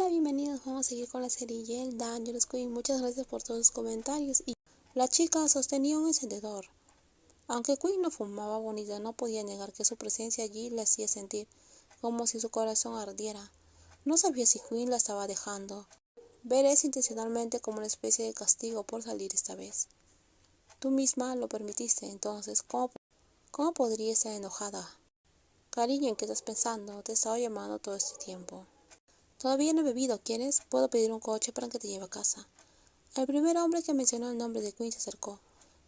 Hola, bienvenidos. Vamos a seguir con la serie Yel Dangerous Queen. Muchas gracias por todos los comentarios. Y la chica sostenía un encendedor. Aunque Queen no fumaba bonita, no podía negar que su presencia allí le hacía sentir como si su corazón ardiera. No sabía si Queen la estaba dejando. Ver eso intencionalmente como una especie de castigo por salir esta vez. Tú misma lo permitiste, entonces, ¿cómo, cómo podría estar enojada? Cariño, ¿en qué estás pensando? Te estaba llamando todo este tiempo. Todavía no he bebido, ¿quieres? Puedo pedir un coche para que te lleve a casa. El primer hombre que mencionó el nombre de Queen se acercó.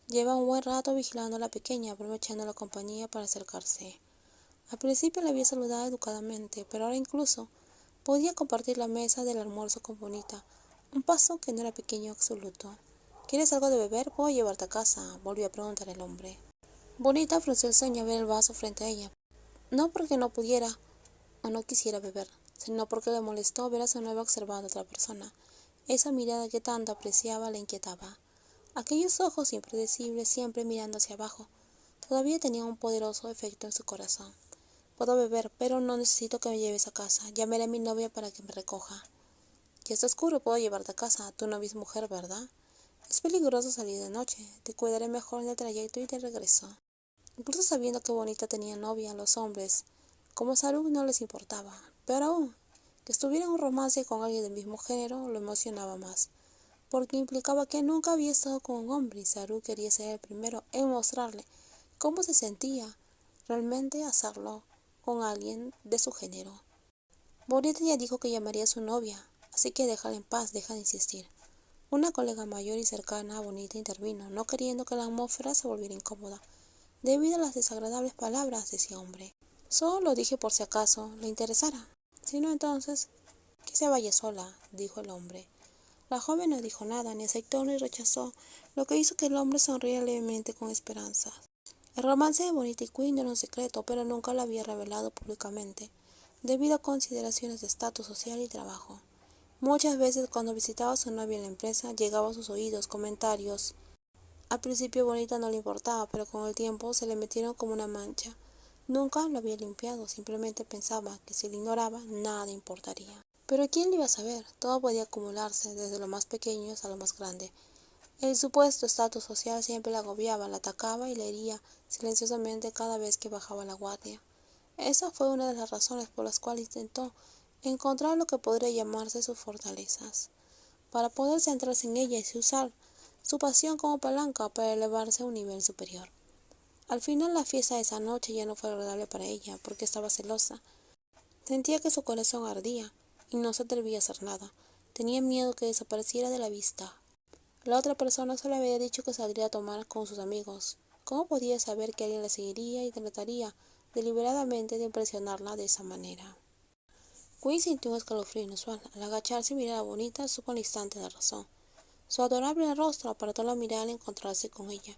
Lleva un buen rato vigilando a la pequeña, aprovechando la compañía para acercarse. Al principio le había saludado educadamente, pero ahora incluso podía compartir la mesa del almuerzo con Bonita, un paso que no era pequeño absoluto. ¿Quieres algo de beber? Puedo llevarte a casa, volvió a preguntar el hombre. Bonita frunció el ceño a ver el vaso frente a ella. No porque no pudiera o no quisiera beber, sino porque le molestó ver a su novia observando a otra persona. Esa mirada que tanto apreciaba le inquietaba. Aquellos ojos impredecibles siempre mirando hacia abajo todavía tenían un poderoso efecto en su corazón. Puedo beber, pero no necesito que me lleves a casa. Llamaré a mi novia para que me recoja. Ya está oscuro, puedo llevarte a casa. Tu novia es mujer, ¿verdad? Es peligroso salir de noche. Te cuidaré mejor en el trayecto y de regreso. Incluso sabiendo que Bonita tenía novia, los hombres, como Saruk, no les importaba. Pero aún, que estuviera en un romance con alguien del mismo género lo emocionaba más, porque implicaba que nunca había estado con un hombre y Saruk quería ser el primero en mostrarle cómo se sentía realmente hacerlo con alguien de su género. Bonita ya dijo que llamaría a su novia, así que déjala en paz, deja de insistir. Una colega mayor y cercana a Bonita intervino, no queriendo que la atmósfera se volviera incómoda, debido a las desagradables palabras de ese hombre. Solo lo dije por si acaso le interesara. Si no, entonces, que se vaya sola, dijo el hombre. La joven no dijo nada, ni aceptó ni rechazó, lo que hizo que el hombre sonriera levemente con esperanza. El romance de Bonita y Queen era un secreto, pero nunca lo había revelado públicamente, debido a consideraciones de estatus social y trabajo. Muchas veces cuando visitaba a su novia en la empresa llegaba a sus oídos comentarios. Al principio Bonita no le importaba, pero con el tiempo se le metieron como una mancha. Nunca lo había limpiado, simplemente pensaba que si le ignoraba nada importaría. Pero ¿quién le iba a saber? Todo podía acumularse, desde lo más pequeño hasta lo más grande. El supuesto estatus social siempre la agobiaba, la atacaba y le hería silenciosamente cada vez que bajaba la guardia. Esa fue una de las razones por las cuales intentó encontrar lo que podría llamarse sus fortalezas, para poder centrarse en ellas y usar su pasión como palanca para elevarse a un nivel superior. Al final la fiesta de esa noche ya no fue agradable para ella, porque estaba celosa. Sentía que su corazón ardía y no se atrevía a hacer nada. Tenía miedo que desapareciera de la vista. La otra persona solo había dicho que saldría a tomar con sus amigos. ¿Cómo podía saber que alguien la seguiría y trataría deliberadamente de impresionarla de esa manera? Quinn sintió un escalofrío inusual. Al agacharse y mirar a Bonita, supo al instante la razón. Su adorable rostro apartó la mirada al encontrarse con ella.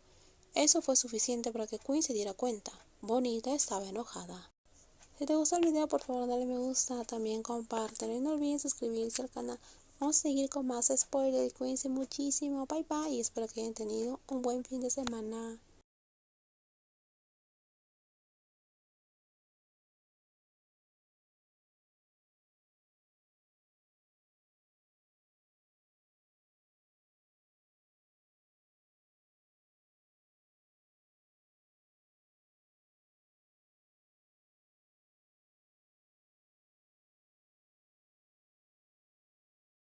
Eso fue suficiente para que Quinn se diera cuenta. Bonita estaba enojada. Si te gustó el video, por favor dale me gusta, también compártelo y no olviden suscribirse al canal. Vamos a seguir con más spoilers. Cuídense muchísimo. Bye bye y espero que hayan tenido un buen fin de semana.